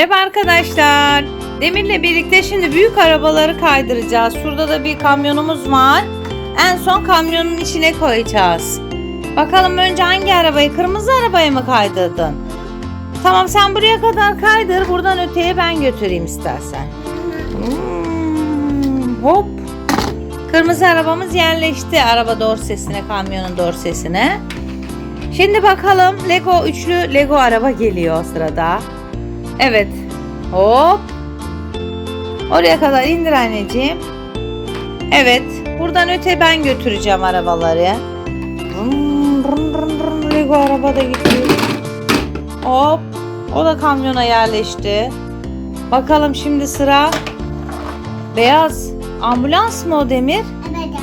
Merhaba arkadaşlar. Demir'le birlikte şimdi büyük arabaları kaydıracağız. Şurada da bir kamyonumuz var. En son kamyonun içine koyacağız. Bakalım önce hangi arabayı? Kırmızı arabayı mı kaydırdın? Tamam sen buraya kadar kaydır. Buradan öteye ben götüreyim istersen. Hmm, hop. Kırmızı arabamız yerleşti. Araba dorsesine, kamyonun dorsesine. Şimdi bakalım Lego üçlü Lego araba geliyor sırada. Evet. Hop. Oraya kadar indir anneciğim. Evet. Buradan öte ben götüreceğim arabaları. Lego araba da gidiyor. Hop. O da kamyona yerleşti. Bakalım şimdi sıra beyaz ambulans mı o Demir? Evet.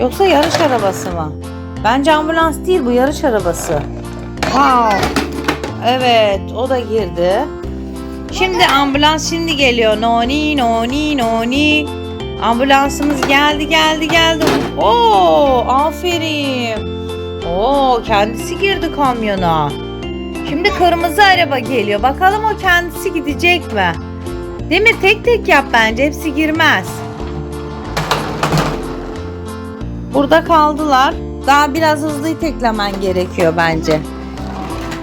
Yoksa yarış arabası mı? Bence ambulans değil bu yarış arabası. Wow. Evet o da girdi. Şimdi ambulans şimdi geliyor. Noni noni noni. Ambulansımız geldi geldi geldi. Oo aferin. Oo kendisi girdi kamyona. Şimdi kırmızı araba geliyor. Bakalım o kendisi gidecek mi? Demir tek tek yap bence. Hepsi girmez. Burada kaldılar. Daha biraz hızlı iteklemen gerekiyor bence.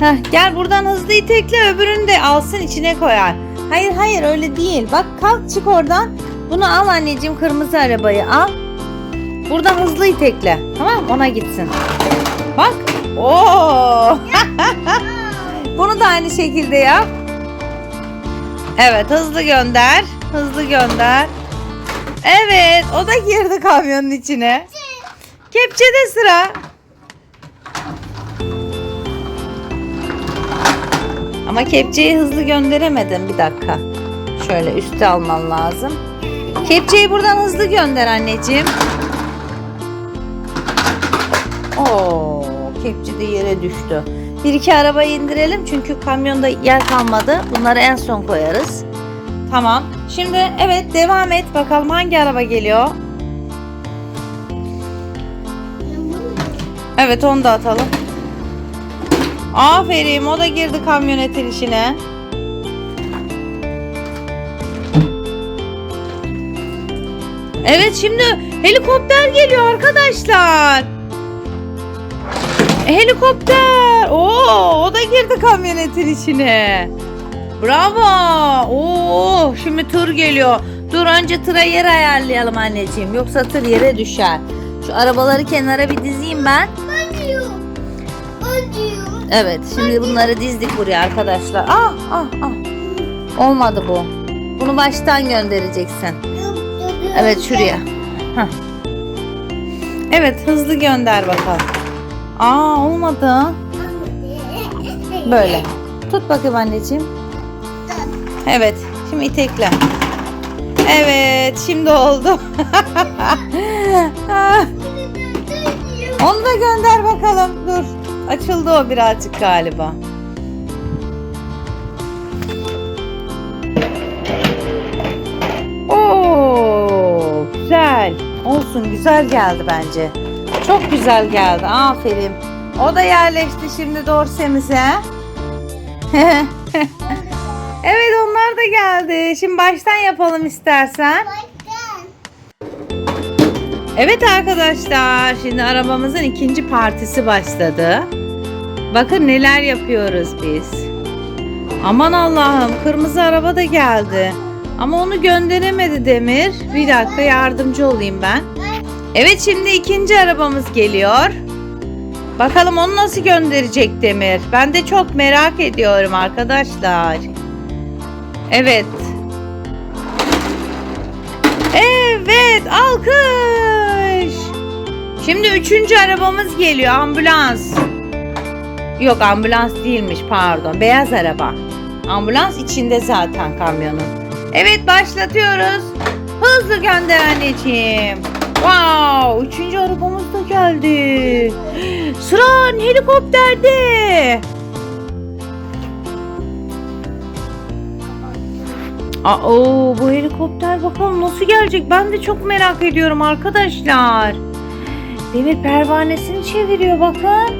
Heh, gel buradan hızlı itekle öbürünü de alsın içine koyar. Hayır hayır öyle değil. Bak kalk çık oradan. Bunu al anneciğim kırmızı arabayı al. Buradan hızlı itekle. Tamam ona gitsin. Bak. Oo. Bunu da aynı şekilde yap. Evet hızlı gönder. Hızlı gönder. Evet o da girdi kamyonun içine. Kepçede sıra. Ama kepçeyi hızlı gönderemedim. Bir dakika. Şöyle üste alman lazım. Kepçeyi buradan hızlı gönder anneciğim. Oo, kepçe de yere düştü. Bir iki arabayı indirelim çünkü kamyonda yer kalmadı. Bunları en son koyarız. Tamam. Şimdi evet devam et. Bakalım hangi araba geliyor? Evet onu da atalım. Aferin o da girdi kamyonetin içine. Evet şimdi helikopter geliyor arkadaşlar. Helikopter. Oo, o da girdi kamyonetin içine. Bravo. Oo, şimdi tır geliyor. Dur önce tıra yer ayarlayalım anneciğim. Yoksa tır yere düşer. Şu arabaları kenara bir dizeyim ben. Acıyor. Acıyor. Evet şimdi bunları dizdik buraya arkadaşlar. Ah ah ah. Olmadı bu. Bunu baştan göndereceksin. Evet şuraya. Hah. Evet hızlı gönder bakalım. Aa olmadı. Böyle. Tut bakayım anneciğim. Evet şimdi itekle. Evet şimdi oldu. Onu da gönder bakalım. Dur. Açıldı o birazcık galiba. Oo, güzel. Olsun güzel geldi bence. Çok güzel geldi. Aferin. O da yerleşti şimdi dorsemize. evet onlar da geldi. Şimdi baştan yapalım istersen. Evet arkadaşlar, şimdi arabamızın ikinci partisi başladı. Bakın neler yapıyoruz biz. Aman Allah'ım, kırmızı araba da geldi. Ama onu gönderemedi Demir. Bir dakika yardımcı olayım ben. Evet şimdi ikinci arabamız geliyor. Bakalım onu nasıl gönderecek Demir. Ben de çok merak ediyorum arkadaşlar. Evet. Evet alkış. Şimdi üçüncü arabamız geliyor ambulans. Yok ambulans değilmiş pardon beyaz araba. Ambulans içinde zaten kamyonun. Evet başlatıyoruz. Hızlı gönder anneciğim. Wow üçüncü arabamız da geldi. Sıra helikopterde. Aa, bu helikopter bakalım nasıl gelecek? Ben de çok merak ediyorum arkadaşlar. Demir pervanesini çeviriyor bakın.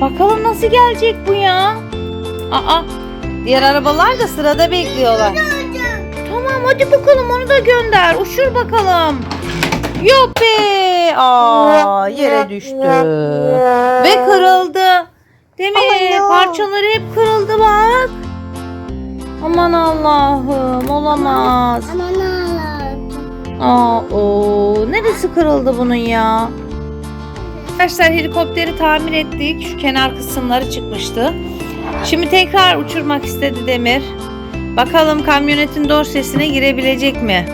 Bakalım nasıl gelecek bu ya? Aa, Diğer arabalar da sırada bekliyorlar. Tamam hadi bakalım onu da gönder. Uçur bakalım. Yuppi. Aa yere düştü. Ve kırıldı. Ya. Parçaları hep kırıldı bak. Aman Allah'ım olamaz. Aman Allah'ım. Aa o neresi kırıldı bunun ya? Arkadaşlar helikopteri tamir ettik. Şu kenar kısımları çıkmıştı. Şimdi tekrar uçurmak istedi Demir. Bakalım kamyonetin dorsesine girebilecek mi?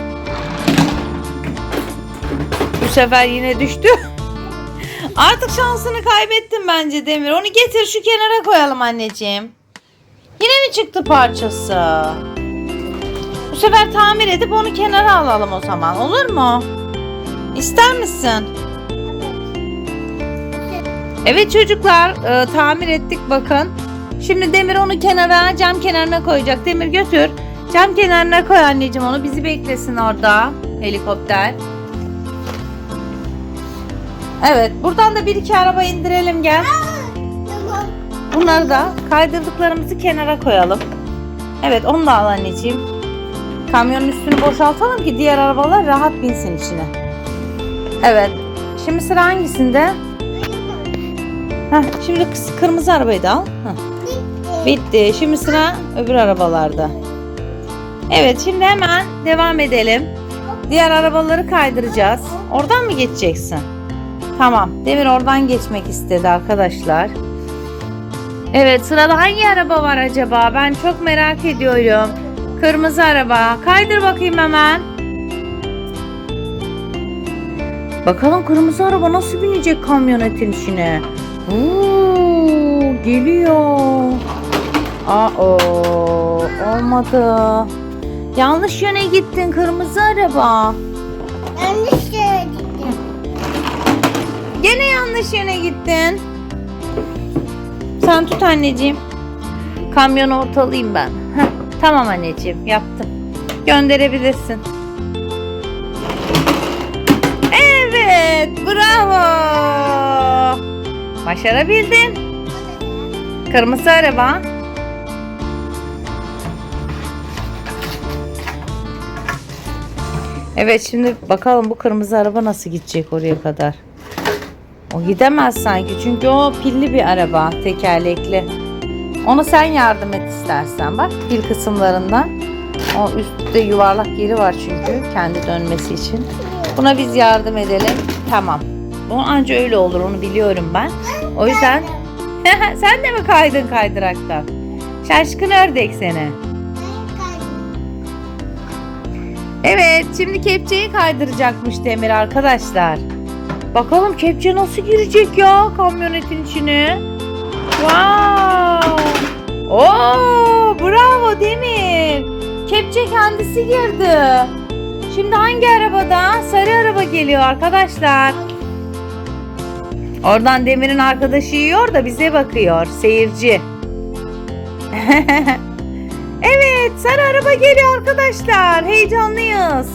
Bu sefer yine düştü. Artık şansını kaybettim bence Demir. Onu getir şu kenara koyalım anneciğim. Yine mi çıktı parçası? Sefer tamir edip onu kenara alalım o zaman. Olur mu? İster misin? Evet çocuklar e, tamir ettik bakın. Şimdi Demir onu kenara cam kenarına koyacak. Demir götür. Cam kenarına koy anneciğim onu. Bizi beklesin orada helikopter. Evet buradan da bir iki araba indirelim gel. Bunları da kaydırdıklarımızı kenara koyalım. Evet onu da al anneciğim. Kamyonun üstünü boşaltalım ki diğer arabalar rahat binsin içine. Evet. Şimdi sıra hangisinde? Heh, şimdi kırmızı arabayı da al. Heh, bitti. Şimdi sıra öbür arabalarda. Evet şimdi hemen devam edelim. Diğer arabaları kaydıracağız. Oradan mı geçeceksin? Tamam. Demir oradan geçmek istedi arkadaşlar. Evet sırada hangi araba var acaba? Ben çok merak ediyorum. Kırmızı araba. Kaydır bakayım hemen. Bakalım kırmızı araba nasıl binecek kamyonetin içine? Oo, geliyor. Aa, olmadı. Yanlış yöne gittin kırmızı araba. Yanlış yere gittim. Gene yanlış yöne gittin. Sen tut anneciğim. Kamyonu ortalayayım ben. Tamam anneciğim yaptım. Gönderebilirsin. Evet bravo. Başarabildin. Kırmızı araba. Evet şimdi bakalım bu kırmızı araba nasıl gidecek oraya kadar. O gidemez sanki çünkü o pilli bir araba tekerlekli. Onu sen yardım et istersen bak pil kısımlarından. O üstte yuvarlak yeri var çünkü kendi dönmesi için. Buna biz yardım edelim. Tamam. O anca öyle olur onu biliyorum ben. O yüzden sen de mi kaydın kaydıraktan? Şaşkın ördek seni. Evet şimdi kepçeyi kaydıracakmış Demir arkadaşlar. Bakalım kepçe nasıl girecek ya kamyonetin içine. Wow. Oo, bravo Demir. Kepçe kendisi girdi. Şimdi hangi arabada? Sarı araba geliyor arkadaşlar. Oradan Demir'in arkadaşı yiyor da bize bakıyor. Seyirci. evet sarı araba geliyor arkadaşlar. Heyecanlıyız.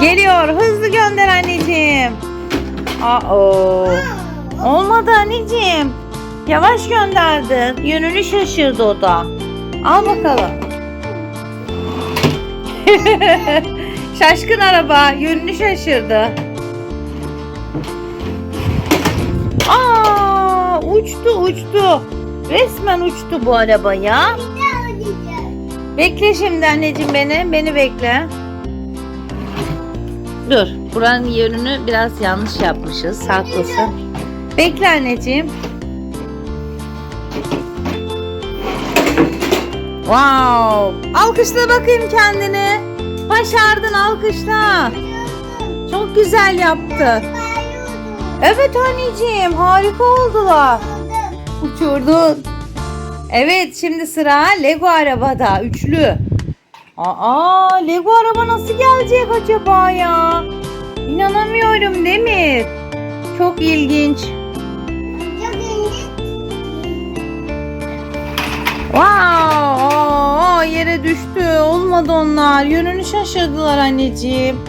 Geliyor. Hızlı gönder anneciğim. Aa. Olmadı anneciğim. Yavaş gönderdin. Yönünü şaşırdı o da. Al bakalım. Şaşkın araba yönünü şaşırdı. Aa, uçtu uçtu. Resmen uçtu bu araba ya. Bekle şimdi anneciğim beni. Beni bekle. Dur. Buranın yönünü biraz yanlış yapmışız. Haklısın. Bekle anneciğim. Wow. Alkışla bakayım kendini. Başardın alkışla. Çok güzel yaptı. Evet anneciğim harika oldular. Uçurdun. Evet şimdi sıra Lego arabada üçlü. Aa Lego araba nasıl gelecek acaba ya? İnanamıyorum Demir. Çok ilginç. Wow! Düştü. Olmadı onlar. Yönünü şaşırdılar anneciğim.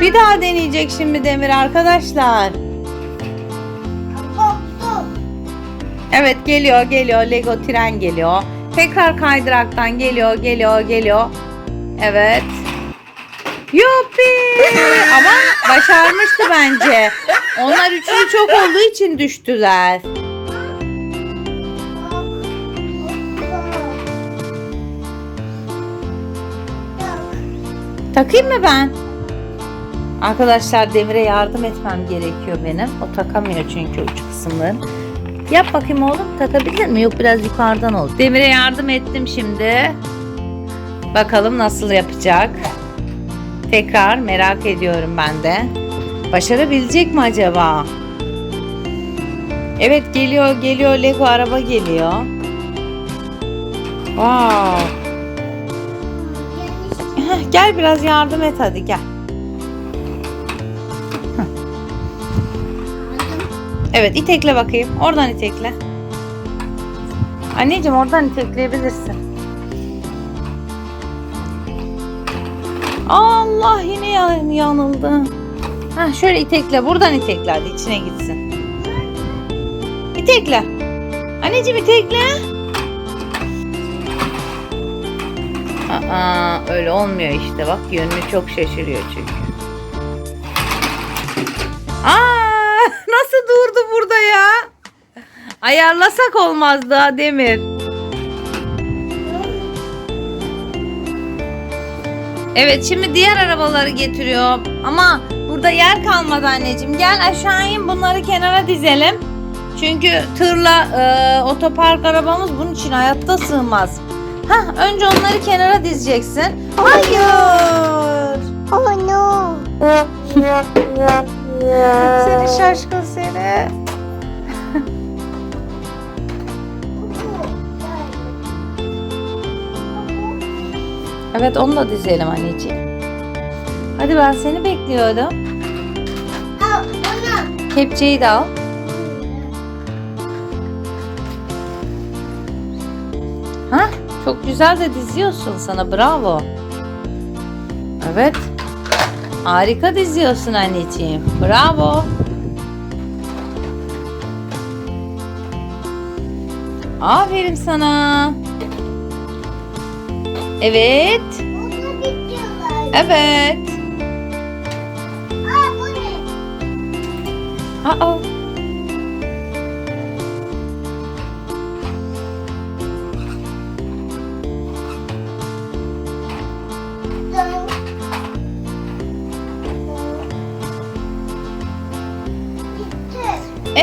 Bir daha deneyecek şimdi Demir arkadaşlar. Evet geliyor geliyor. Lego tren geliyor. Tekrar kaydıraktan geliyor, geliyor, geliyor. Evet. Yuppi! Ama başarmıştı bence. Onlar üçlü çok olduğu için düştüler. Takayım mı ben? Arkadaşlar Demir'e yardım etmem gerekiyor benim. O takamıyor çünkü uç kısımları. Yap bakayım oğlum. Takabilir mi? Yok biraz yukarıdan oldu. Demir'e yardım ettim şimdi. Bakalım nasıl yapacak. Tekrar merak ediyorum ben de. Başarabilecek mi acaba? Evet geliyor geliyor Lego araba geliyor. Wow. Heh, Gel biraz yardım et hadi gel. Evet itekle bakayım. Oradan itekle. Anneciğim oradan itekleyebilirsin. Allah yine yan- yanıldı. Ha şöyle itekle. Buradan itekle hadi içine gitsin. İtekle. Anneciğim itekle. Aa, öyle olmuyor işte bak yönünü çok şaşırıyor çünkü. Aa, nasıl durdu burada ya? Ayarlasak olmazdı ha Demir. Evet şimdi diğer arabaları getiriyor. Ama burada yer kalmadı anneciğim. Gel aşağı in bunları kenara dizelim. Çünkü tırla e, otopark arabamız bunun için hayatta sığmaz. Hah önce onları kenara dizeceksin. Hayır. Oh no. Seni şaşkın seni. Evet onu da dizelim anneciğim. Hadi ben seni bekliyordum. Kepçeyi de al. Çok güzel de diziyorsun sana. Bravo. Evet. Harika diziyorsun anneciğim. Bravo. Aferin sana. Evet. Evet. Aa bu ne? Aa.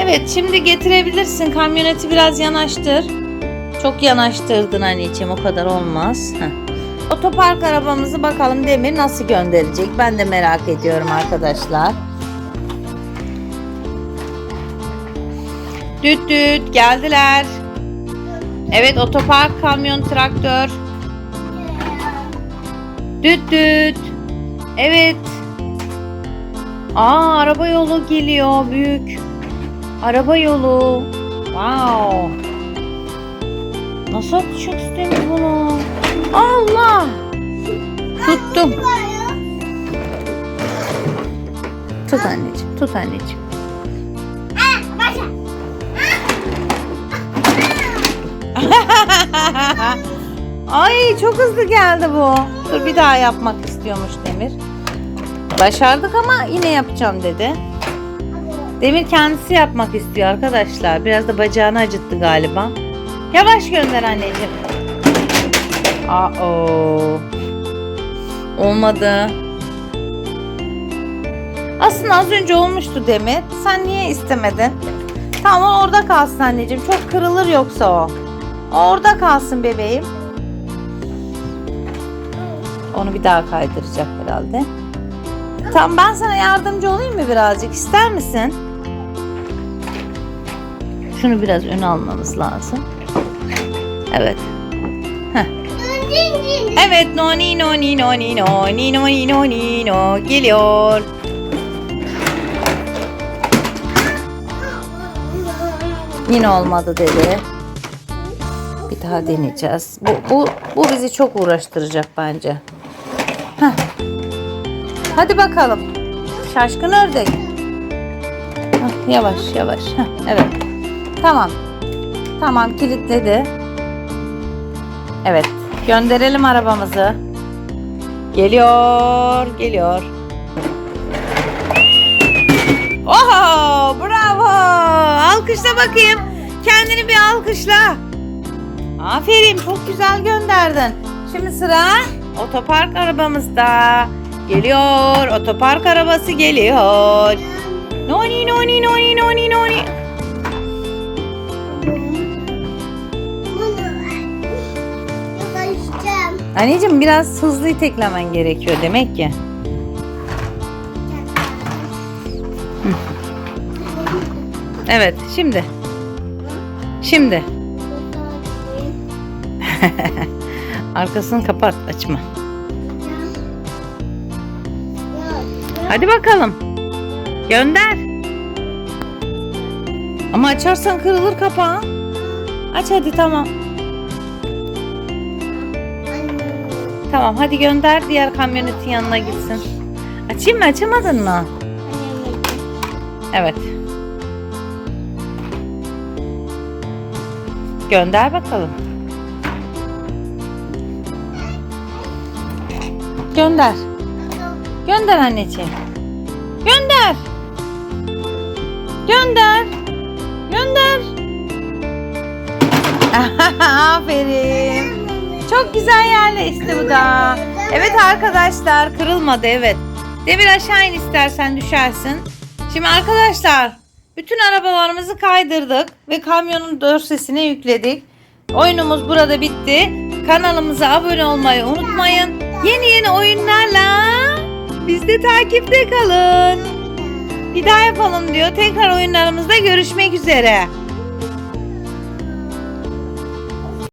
Evet şimdi getirebilirsin. Kamyoneti biraz yanaştır. Çok yanaştırdın anneciğim o kadar olmaz. Heh. Otopark arabamızı bakalım Demir nasıl gönderecek? Ben de merak ediyorum arkadaşlar. Düt düt geldiler. Evet otopark kamyon traktör. Düt düt. Evet. Aa araba yolu geliyor büyük. Araba yolu. Wow. Nasıl atacak bunu? Allah. Tuttum. Tut anneciğim, tut anneciğim. Ay çok hızlı geldi bu. Dur bir daha yapmak istiyormuş Demir. Başardık ama yine yapacağım dedi. Demir kendisi yapmak istiyor arkadaşlar. Biraz da bacağını acıttı galiba. Yavaş gönder anneciğim. Aa. Olmadı. Aslında az önce olmuştu Demir. Sen niye istemedin? Tamam orada kalsın anneciğim. Çok kırılır yoksa. O orada kalsın bebeğim. Onu bir daha kaydıracak herhalde. Tamam ben sana yardımcı olayım mı birazcık? İster misin? Şunu biraz öne almamız lazım. Evet. Döndün Evet noni noni noni noni noni noni no geliyor. Yine olmadı dedi. Bir daha deneyeceğiz. Bu, bu, bu bizi çok uğraştıracak bence. Heh. Hadi bakalım. Şaşkın ördek. Heh, yavaş yavaş. Heh, evet. Tamam. Tamam kilitledi. Evet. Gönderelim arabamızı. Geliyor, geliyor. Oho, bravo. Alkışla bakayım. Kendini bir alkışla. Aferin, çok güzel gönderdin. Şimdi sıra otopark arabamızda. Geliyor, otopark arabası geliyor. Noni noni noni. Anneciğim biraz hızlı iteklemen gerekiyor demek ki. Evet, şimdi. Şimdi. Arkasını kapat, açma. Hadi bakalım. Gönder. Ama açarsan kırılır kapağı. Aç hadi tamam. Tamam hadi gönder diğer kamyonetin yanına gitsin. Açayım mı açamadın mı? Evet. Gönder bakalım. Gönder. Gönder anneciğim. Gönder. Gönder. Gönder. Aferin. Çok güzel yerleşti bu da. Evet arkadaşlar kırılmadı evet. Devir aşağı in istersen düşersin. Şimdi arkadaşlar bütün arabalarımızı kaydırdık ve kamyonun dosyasına yükledik. Oyunumuz burada bitti. Kanalımıza abone olmayı unutmayın. Yeni yeni oyunlarla bizde takipte kalın. Bir daha yapalım diyor. Tekrar oyunlarımızda görüşmek üzere.